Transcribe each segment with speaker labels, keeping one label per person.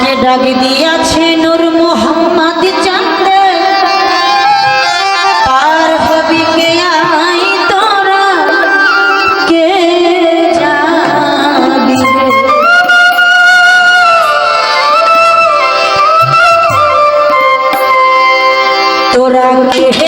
Speaker 1: আমাকে ডাক দিয়াছে নূর মোহাম্মদ চান্দে পার হবি কে আই তোরা? কে যাবি তোরা কে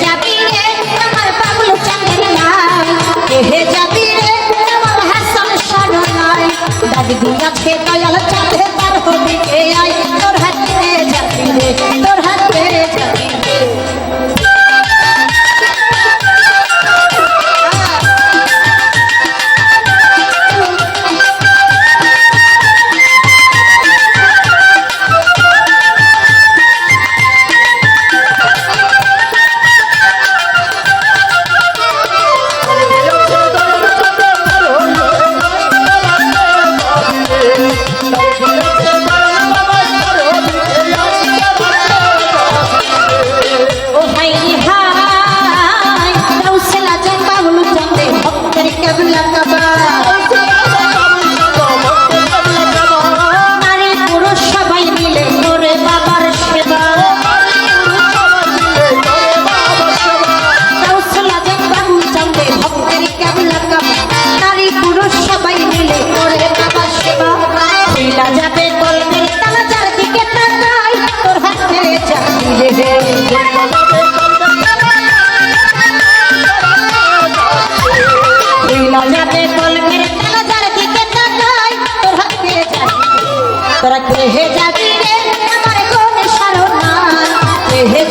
Speaker 1: Thank you. hit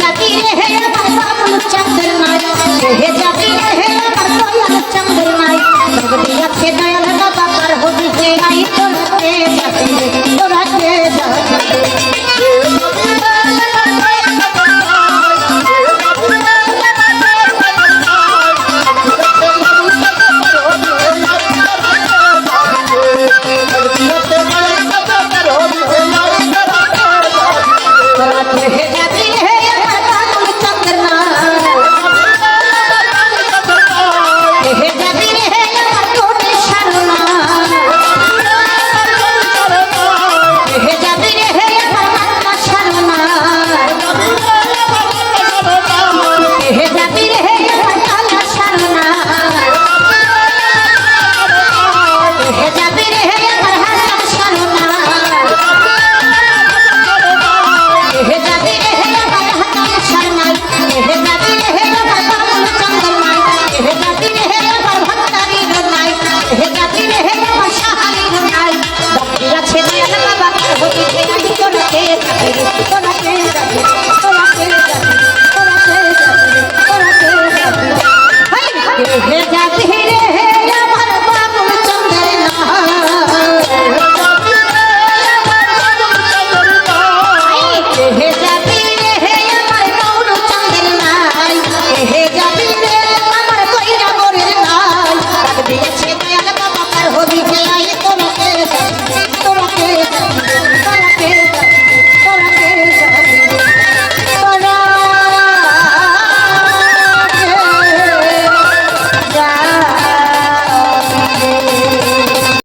Speaker 1: রাধে